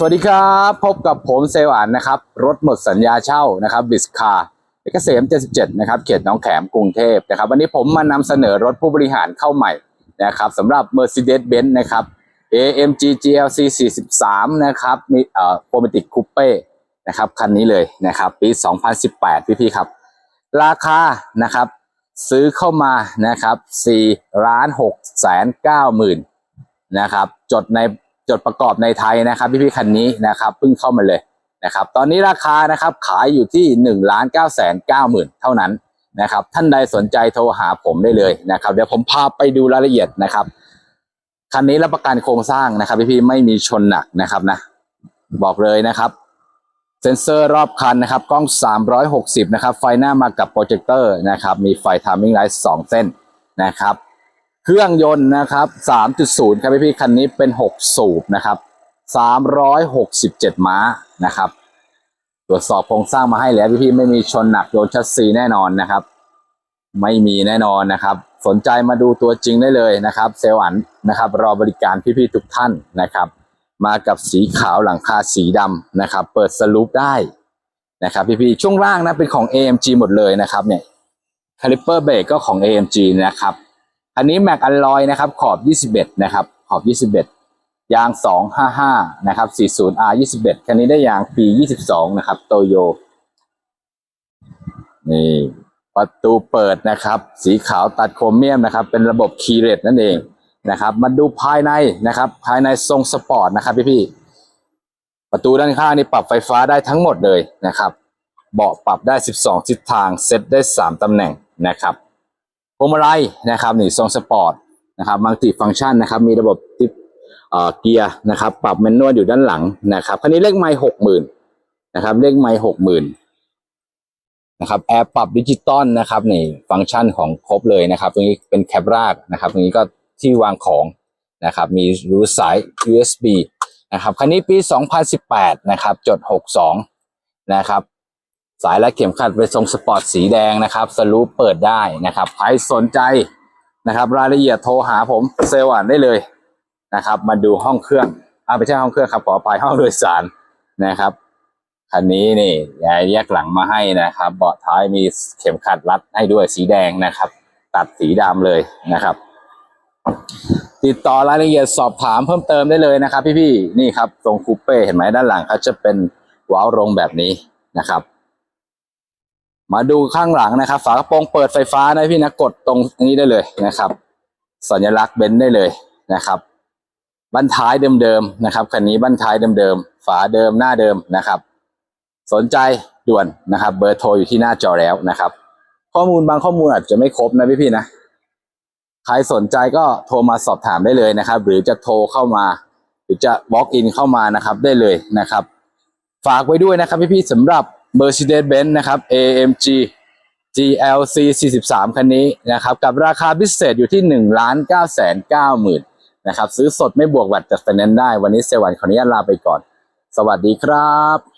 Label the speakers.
Speaker 1: สวัสดีครับ พบกับผมเซลล์อันนะครับ รถหมดสัญญาเช่านะครับบิสคาเกษม 77 นะครับ เขตน้องแขมกรุงเทพนะครับ วันนี้ผมมานำเสนอรถผู้บริหารเข้าใหม่นะครับสำหรับ Mercedes-Benz นะครับ AMG GLC 43 นะครับ มีเอ่อ Formatic Coupe นะครับ คันนี้เลยนะครับ ปี 2018 พี่ๆครับ ราคานะครับ ซื้อเข้ามานะครับ4ล้าน6แสน9หมื่นนะครับ จดใน จดประกอบในไทยนะครับพี่พี่ๆคันนี้นะครับเพิ่งเข้ามาเลยนะครับ ตอนนี้ราคานะครับขายอยู่ที่1นึ่งล้านเก้าแสนเก้าหมื่นเท่านั้นนะครับ ท่านใดสนใจโทรหาผมได้เลยนะครับ เดี๋ยวผมพาไปดูรายละเอียดนะครับคันนี้รับประกันโครงสร้างนะครับ พี่พี่ๆไม่มีชนหนักนะครับนะ บอกเลยนะครับเซ็นเซอร์รอบคันนะครับกล้อง 360 นะครับ ไฟหน้ามากับโปรเจคเตอร์นะครับ มีไฟทามมิ่งไลท์2เส้นนะครับ เครื่องยนต์นะครับ 3.0 ครับพี่พี่คันนี้เป็น 6 สูบนะครับ 367 ม้านะครับ ตรวจสอบโครงสร้างมาให้แล้วพี่พี่ไม่มีชนหนักโดนชัดซีแน่นอนนะครับ ไม่มีแน่นอนนะครับ สนใจมาดูตัวจริงได้เลยนะครับ เซลล์อันนะครับ รอบริการพี่ๆทุกท่านนะครับ มากับสีขาวหลังคาสีดำนะครับ เปิดสลูปได้นะครับพี่ๆช่วงล่างนะเป็นของ AMG หมดเลยนะครับเนี่ยคาลิเปอร์เบรกก็ของ AMG นะครับ อันนี้แม็กอัลลอยนะครับขอบ 21 นะครับ ขอบ 21 ยาง 255 นะครับ 40R 21 คันนี้ได้ยางปี 22 นะครับ โตโย นี่ประตูเปิดนะครับ สีขาวตัดโครเมียมนะครับ เป็นระบบคีเรตนั่นเองนะครับ มาดูภายในนะครับ ภายในทรงสปอร์ตนะครับพี่ๆประตูด้านข้างนี่ปรับไฟฟ้าได้ทั้งหมดเลยนะครับ เบาะปรับได้ 12 ทิศทาง เซตได้ 3 ตำแหน่งนะครับ พวงมาลัยนะครับนี่ทรงสปอร์ตนะครับมัลติฟังก์ชันนะครับ มีระบบติปเออเกียร์นะครับ ปรับแมนนวลอยู่ด้านหลังนะครับคันนี้เลขไมล์หกหมื่นนะครับ เลขไมล์หกหมื่นนะครับแอร์ปรับดิจิตอลนะครับนี่ฟังก์ชันของครบเลยนะครับ ตรงนี้เป็นแคปรากนะครับตรงนี้ก็ที่วางของนะครับ มีรูสาย USB นะครับคันนี้ปี 2018 นะครับ จด 62 นะครับ สายและเข็มขัดเป็นทรงสปอร์ตสีแดงนะครับสลูปเปิดได้นะครับใครสนใจนะครับ รายละเอียดโทรหาผมเซลล์อ่านได้เลยนะครับ มาดูห้องเครื่องอาไม่ใช่ห้องเครื่องครับขอไปห้องโดยสารนะครับคันนี้นี่แยกหลังมาให้นะครับ เบาะท้ายมีเข็มขัดรัดให้ด้วยสีแดงนะครับ ตัดสีดำเลยนะครับ ติดต่อรายละเอียดสอบถามเพิ่มเติมได้เลยนะครับ พี่ๆนี่ครับทรงคูเป้เห็นไหมด้านหลังเขาจะเป็นว้าวรงแบบนี้นะครับ มาดูข้างหลังนะครับ ฝากระโปรงเปิดไฟฟ้านะพี่นะกดตรงนี้ได้เลยนะครับ สัญลักษณ์เบนซ์ได้เลยนะครับบั้นท้ายเดิมๆนะครับคันนี้บั้นท้ายเดิมๆฝาเดิมหน้าเดิมนะครับ สนใจด่วนนะครับ เบอร์โทรอยู่ที่หน้าจอแล้วนะครับ ข้อมูลบางข้อมูลอาจจะไม่ครบนะพี่ๆนะใครสนใจก็โทรมาสอบถามได้เลยนะครับ หรือจะโทรเข้ามา หรือจะ walk in เข้ามานะครับได้เลยนะครับ ฝากไว้ด้วยนะครับพี่ๆสำหรับ Mercedes-Benz นะครับ AMG GLC 43 คันนี้นะครับ กับราคาพิเศษอยู่ที่1ล้าน9แสน9หมื่นนะครับ ซื้อสดไม่บวกบัตรจัดไฟแนนซ์ได้ วันนี้เซวันขออนุญาตลาไปก่อน สวัสดีครับ